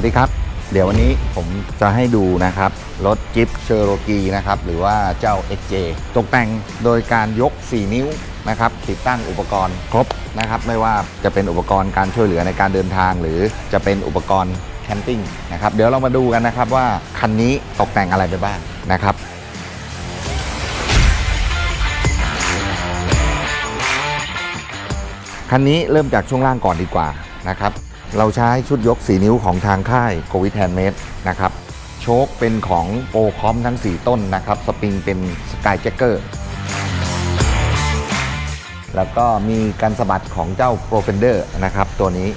วัสดีครับ เดี๋ยววันนี้ผมจะให้ดูนะครับ รถจิปเชอโรกีนะครับ หรือว่าเจ้า XJ ตกแต่งโดยการยก 4 นิ้วนะครับติดตั้งอุปกรณ์ครบนะครับ ไม่ว่าจะเป็นอุปกรณ์การช่วยเหลือในการเดินทาง หรือจะเป็นอุปกรณ์แคมปิ้งนะครับ เดี๋ยวเรามาดูกันนะครับว่าคันนี้ตกแต่งอะไรไปบ้างนะครับคันนี้เริ่มจากช่วงล่างก่อนดีกว่านะครับ เราใช้ชุดยก 4 นิ้วของทางค่ายโกวิ t แ n นเมดนะครับ โชคเป็นของโปรคอมทั้ง 4 ต้นนะครับ สปริงเป็นสกายแจ็คเกอร์แล้วก็มีการสะบัดของเจ้าโปรเฟนเดอร์นะครับ ตัวนี้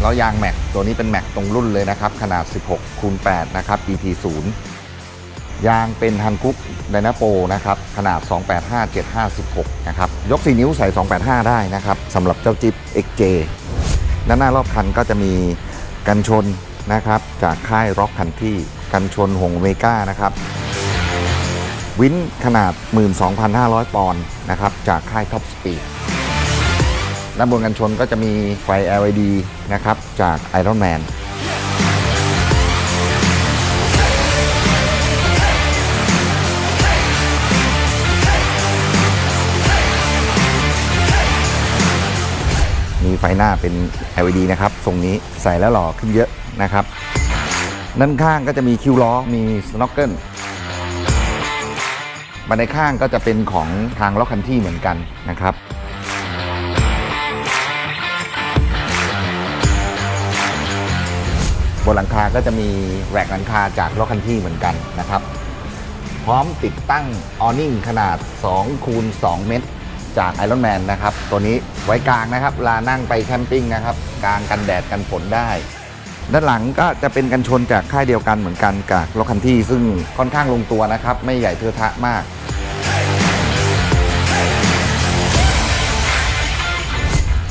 แล้วยางแม็กตัวนี้เป็นแม็กตรงรุ่นเลยนะครับ ขนาด 16คูณ8นะครับ ET 0 ยางเป็นฮันคุกไดนาโปนะครับขนาด 285 7516นะครับ ยก 4 นิ้วใส่ 285 ได้นะครับสำหรับเจ้าจิ๊บ XJ ด้านหน้ารอบคันก็จะมีกันชนนะครับ จากค่ายร็อกคันที่กันชนหงเมก้านะครับ วินขนาด 12,500 ปอนด์นะครับ จากค่ายท็อปสปีดด้านบนกันชนก็จะมีไฟ LED นะครับ จาก Iron Man มีไฟหน้าเป็น LED นะครับทรงนี้ใส่แล้วหล่อขึ้นเยอะนะครับ ด้านข้างก็จะมีคิวล้อมีสโน k เกิลบันไดข้างก็จะเป็นของทางล็อกคันที่เหมือนกันนะครับบนหลังคาก็จะมีแรกหลังคาจากล็อกคันที่เหมือนกันนะครับ พร้อมติดตั้งออนิ่งขนาด2คูณ2เมตร จาก Iron Man นะครับ ตัวนี้ไว้กลางนะครับลานั่งไปแคมปิ้งนะครับกลางกันแดดกันฝนได้ ด้านหลังก็จะเป็นกันชนจากค่ายเดียวกันเหมือนกันกับรถคันที่ซึ่งค่อนข้างลงตัวนะครับ ไม่ใหญ่เทอะทะมาก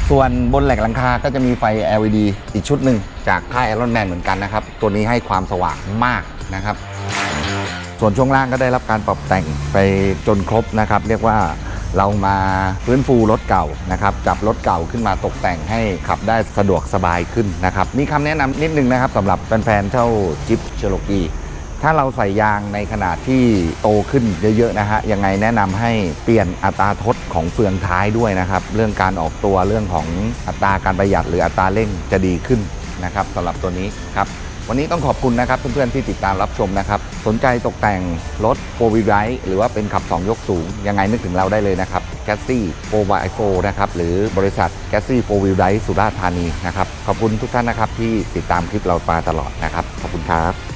ส่วนบนแหลกหลังคาก็จะมีไฟ LED อีกชุดหนึ่งจากค่าย Iron Man เหมือนกันนะครับ ตัวนี้ให้ความสว่างมากนะครับ ส่วนช่วงล่างก็ได้รับการปรับแต่งไปจนครบนะครับ เรียกว่า เรามาฟื้นฟูรถเก่านะครับจับรถเก่าขึ้นมาตกแต่งให้ขับได้สะดวกสบายขึ้นนะครับมีคำแนะนำนิดนึงนะครับสำหรับแฟนๆเจ้าจิปเชโลกีถ้าเราใส่ยางในขนาดที่โตขึ้นเยอะๆนะฮะยังไงแนะนำให้เปลี่ยนอัตราทดของเฟืองท้ายด้วยนะครับ เรื่องการออกตัวเรื่องของอัตราการประหยัดหรืออัตราเร่งจะดีขึ้นนะครับสำหรับตัวนี้ครับ วันนี้ต้องขอบคุณนะครับเพื่อนๆที่ติดตามรับชมนะครับ สนใจตกแต่งรถโฟวิ l ไรหรือว่าเป็นขับ 2 ยกสูง ยังไงนึกถึงเราได้เลยนะครับแกสซี่โฟวายโฟนะครับ หรือบริษัทแกสซี่โฟวิ l ไรสุราษฎร์ธานีนะครับ ขอบคุณทุกท่านนะครับที่ติดตามคลิปเรามาตลอดนะครับ ขอบคุณครับ